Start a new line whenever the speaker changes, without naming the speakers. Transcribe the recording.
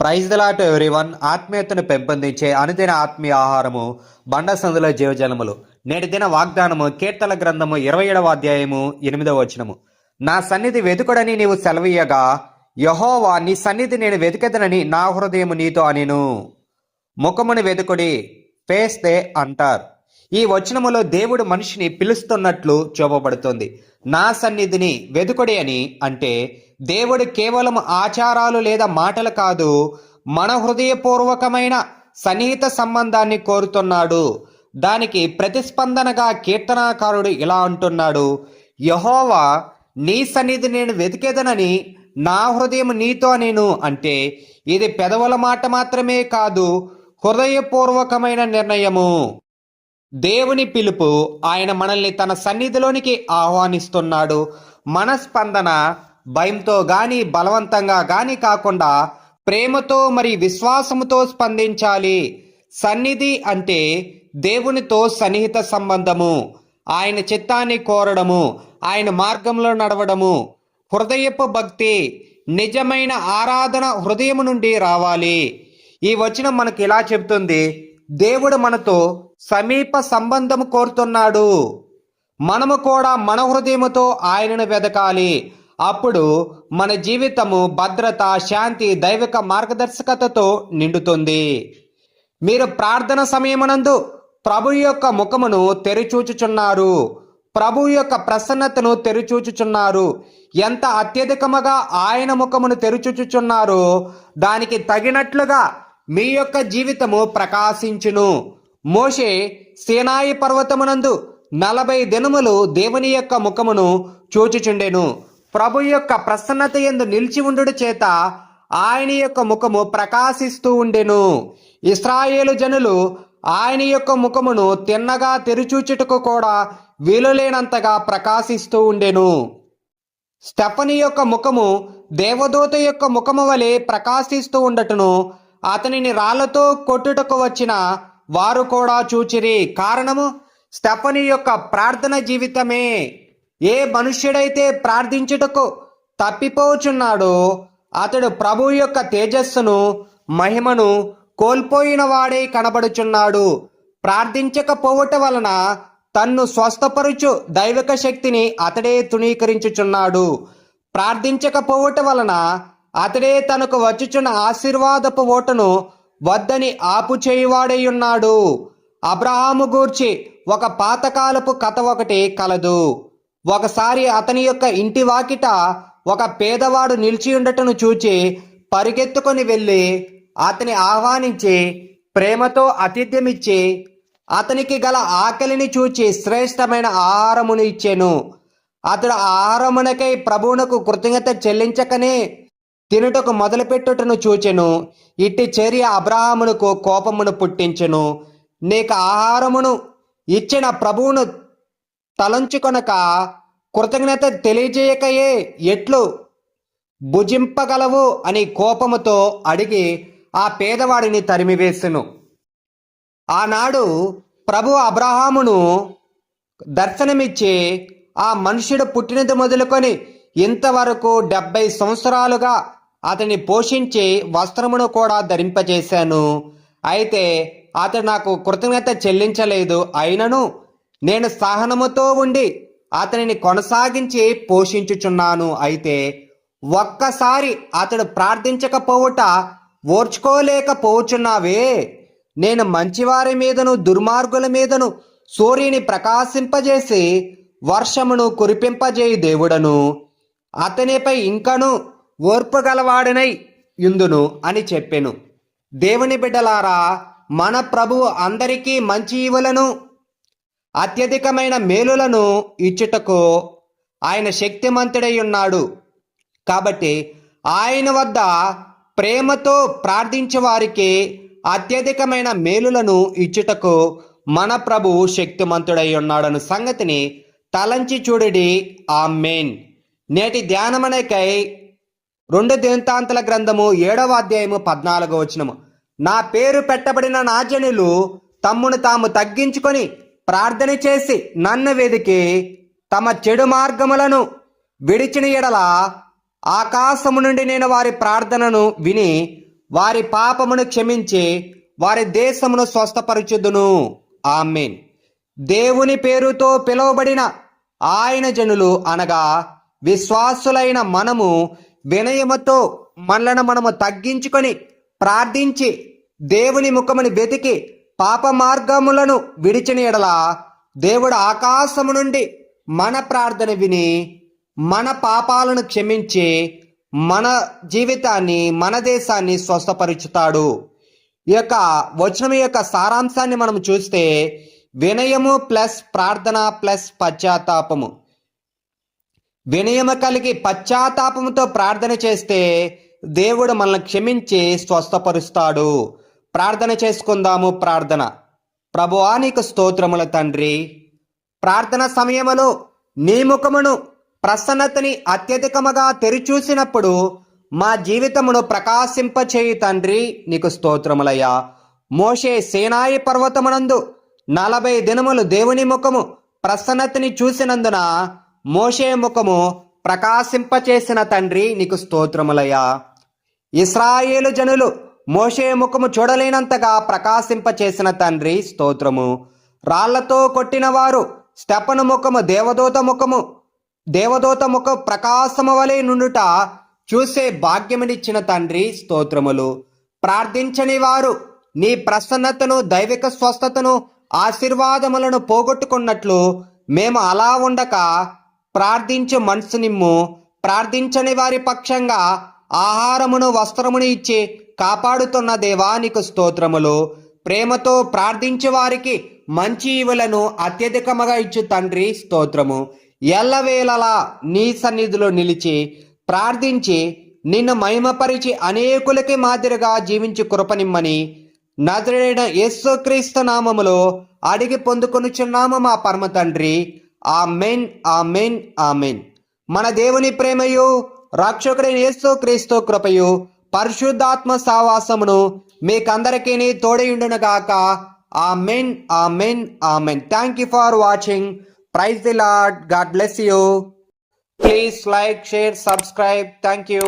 Praise దలాట్ one ఆత్మీయతను పెంపొందించే అనుదిన ఆత్మీయ ఆహారము బండ సందుల జీవజలములు. నేటి దిన వాగ్దానము కీర్తన గ్రంథము ఇరవై ఏడవ అధ్యాయము ఎనిమిదవ వచనము. నా సన్నిధి వెతుకడని నీవు సెలవీయగా యహోవా నీ సన్నిధి నేను వెతికెదనని నా హృదయము నీతో అనిను. ముఖమును వెతుకుడి పేస్తే అంటారు. ఈ వచనములో దేవుడు మనిషిని పిలుస్తున్నట్లు చూపబడుతుంది. నా సన్నిధిని వెదుకొడి అని అంటే దేవుడు కేవలం ఆచారాలు లేదా మాటలు కాదు మన హృదయపూర్వకమైన సన్నిహిత సంబంధాన్ని కోరుతున్నాడు. దానికి ప్రతిస్పందనగా కీర్తనాకారుడు ఇలా అంటున్నాడు యహోవా నీ సన్నిధి నేను వెతికేదనని నా హృదయం నీతో నేను అంటే ఇది పెదవుల మాట మాత్రమే కాదు హృదయపూర్వకమైన నిర్ణయము. దేవుని పిలుపు ఆయన మనల్ని తన సన్నిధిలోనికి ఆహ్వానిస్తున్నాడు. మనస్పందన భయంతో గాని బలవంతంగా గాని కాకుండా ప్రేమతో మరి విశ్వాసముతో స్పందించాలి. సన్నిధి అంటే దేవునితో సన్నిహిత సంబంధము. ఆయన చిత్తాన్ని కోరడము ఆయన మార్గంలో నడవడము. హృదయపు భక్తి నిజమైన ఆరాధన హృదయం నుండి రావాలి. ఈ వచనం మనకి ఇలా చెబుతుంది దేవుడు మనతో సమీప సంబంధం కోరుతున్నాడు. మనము కూడా మన హృదయముతో ఆయనను వెదకాలి. అప్పుడు మన జీవితము భద్రత శాంతి దైవిక మార్గదర్శకతతో నిండుతుంది. మీరు ప్రార్థన సమయమునందు ప్రభు యొక్క ముఖమును తెరిచూచుచున్నారు. ప్రభు యొక్క ప్రసన్నతను తెరిచూచుచున్నారు. ఎంత అత్యధికముగా ఆయన ముఖమును తెరిచూచుచున్నారో దానికి తగినట్లుగా మీ యొక్క జీవితము ప్రకాశించును. మోషే సేనాయి పర్వతమునందు నలభై దినములు దేవుని యొక్క ముఖమును చూచుచుండెను. ప్రభు యొక్క ప్రసన్నత ఎందు నిలిచి ఉండుట చేత ఆయన యొక్క ముఖము ప్రకాశిస్తూ ఉండెను. ఇస్రాయేలు జనులు ఆయన యొక్క ముఖమును తిన్నగా తెరిచూచుటకు కూడా వీలులేనంతగా ప్రకాశిస్తూ ఉండెను. స్టెఫని యొక్క ముఖము దేవదూత యొక్క ముఖము వలె ప్రకాశిస్తూ ఉండటను అతనిని రాళ్ళతో కొట్టుటకు వచ్చిన వారు కూడా చూచిరి. కారణము? స్టెఫనీ యొక్క ప్రార్థన జీవితమే. ఏ మనుష్యుడైతే ప్రార్థించుటకు తప్పిపోచున్నాడో అతడు ప్రభు యొక్క తేజస్సును మహిమను కోల్పోయిన వాడే కనబడుచున్నాడు. ప్రార్థించకపోవట వలన తన్ను స్వస్థపరుచు దైవిక శక్తిని అతడే తుణీకరించుచున్నాడు. ప్రార్థించకపోవట వలన అతడే తనకు వచ్చుచున్న ఆశీర్వాదపు ఓటను వద్దని ఆపు చేయువాడై ఉన్నాడు. అబ్రహాము గూర్చి ఒక పాతకాలపు కథ ఒకటి కలదు. ఒకసారి అతని యొక్క ఇంటి వాకిట ఒక పేదవాడు నిలిచి ఉండటను చూచి పరిగెత్తుకొని వెళ్ళి అతని ఆహ్వానించి ప్రేమతో ఆతిథ్యమిచ్చి అతనికి గల ఆకలిని చూచి శ్రేష్టమైన ఆహారమును ఇచ్చాను. అతడు ఆహారమునకై ప్రభువునకు కృతజ్ఞత చెల్లించకనే తినుటకు మొదలుపెట్టుటను చూచెను. ఇట్టి చర్య అబ్రహామునకు కోపమును పుట్టించెను. నీకు ఆహారమును ఇచ్చిన ప్రభువును తలంచుకొనక కృతజ్ఞత తెలియజేయకయే ఎట్లు భుజింపగలవు అని కోపముతో అడిగి ఆ పేదవాడిని తరిమివేసెను. ఆనాడు ప్రభు అబ్రహామును దర్శనమిచ్చి ఆ మనుషుడు పుట్టినది మొదలుకొని ఇంతవరకు డెబ్బై సంవత్సరాలుగా అతని పోషించి వస్త్రమును కూడా ధరింపజేశాను. అయితే అతడు నాకు కృతజ్ఞత చెల్లించలేదు. అయినను నేను సహనముతో ఉండి అతనిని కొనసాగించి పోషించుచున్నాను. అయితే ఒక్కసారి అతడు ప్రార్థించకపోవుట ఓర్చుకోలేకపోవచ్చున్నావే నేను మంచివారి మీదను దుర్మార్గుల మీదను సూర్యుని ప్రకాశింపజేసి వర్షమును కురిపింపజేయి దేవుడను. అతనిపై ఇంకను ఓర్పగలవాడనై ఇందును అని చెప్పెను. దేవుని బిడ్డలారా మన ప్రభువు అందరికీ మంచి ఈవులను అత్యధికమైన మేలులను ఇచ్చుటకు ఆయన శక్తిమంతుడై ఉన్నాడు. కాబట్టి ఆయన వద్ద ప్రేమతో ప్రార్థించే వారికి అత్యధికమైన మేలులను ఇచ్చుటకు మన ప్రభు శక్తిమంతుడై ఉన్నాడన్న సంగతిని తలంచి చూడడి. ఆ మెయిన్ నేటి ధ్యానమనేకై రెండు దింతాంతల గ్రంథము ఏడవ అధ్యాయము పద్నాలుగో వచనము. నా పేరు పెట్టబడిన నా జనులు తమ్మును తాము తగ్గించుకొని ప్రార్థన చేసి నన్ను వెదికి తమ చెడు మార్గములను విడిచిన ఎడల ఆకాశము నుండి నేను వారి ప్రార్థనను విని వారి పాపమును క్షమించి వారి దేశమును స్వస్థపరచుదును. ఆమెన్. దేవుని పేరుతో పిలువబడిన ఆయన జనులు అనగా విశ్వాసులైన మనము వినయముతో మనలను మనము తగ్గించుకొని ప్రార్థించి దేవుని ముఖముని వెతికి పాప మార్గములను విడిచిన ఎడల దేవుడు ఆకాశము నుండి మన ప్రార్థన విని మన పాపాలను క్షమించి మన జీవితాన్ని మన దేశాన్ని స్వస్థపరుచుతాడు. ఈ యొక్క వచనం యొక్క సారాంశాన్ని మనం చూస్తే వినయము ప్లస్ ప్రార్థన ప్లస్ పశ్చాత్తాపము. వినయము కలిగి పశ్చాత్తాపంతో ప్రార్థన చేస్తే దేవుడు మనల్ని క్షమించి స్వస్థపరుస్తాడు. ప్రార్థన చేసుకుందాము ప్రార్థన. ప్రభువా నీకు స్తోత్రముల తండ్రి. ప్రార్థన సమయములో నీ ముఖమును ప్రసన్నతని అత్యధికముగా తెరిచూసినప్పుడు మా జీవితమును ప్రకాశింపచేయి తండ్రి. నీకు స్తోత్రములయ్యా. మోషే సేనాయి పర్వతమునందు నలభై దినములు దేవుని ముఖము ప్రసన్నతని చూసినందున మోషే ముఖము ప్రకాశింపచేసిన తండ్రి నీకు స్తోత్రములయ్యా. ఇస్రాయేలు జనులు మోషే ముఖము చూడలేనంతగా ప్రకాశింపచేసిన తండ్రి స్తోత్రము. రాళ్ళతో కొట్టిన వారు స్టెపను ముఖము దేవదూత ముఖము దేవదూత ముఖ ప్రకాశము వలె నుండుట చూసే భాగ్యమునిచ్చిన తండ్రి స్తోత్రములు. ప్రార్థించని వారు నీ ప్రసన్నతను దైవిక స్వస్థతను ఆశీర్వాదములను పోగొట్టుకున్నట్లు మేము అలా ఉండక ప్రార్థించు మనసు నిమ్ము ప్రార్థించని వారి పక్షంగా ఆహారమును వస్త్రమును ఇచ్చి కాపాడుతున్న దేవానికి స్తోత్రములు. ప్రేమతో ప్రార్థించే వారికి మంచి ఈవులను అత్యధికముగా ఇచ్చు తండ్రి స్తోత్రము. ఎల్లవేళలా నీ సన్నిధిలో నిలిచి ప్రార్థించి నిన్ను మహిమపరిచి అనేకులకి మాదిరిగా జీవించి కృపనిమ్మని నజరైన యేసుక్రీస్తు నామములో అడిగి పొందుకొనుచున్నాము మా పరమ తండ్రి. Amen amen amen. మన దేవుని ప్రేమయు రక్షకుడైన యేసు క్రీస్తు కృపయు పరిశుద్ధాత్మ సావాసమును మీకందరికీ తోడయుండునుగాక. Amen amen amen. Thank you for watching praise the Lord God bless you please like share subscribe thank you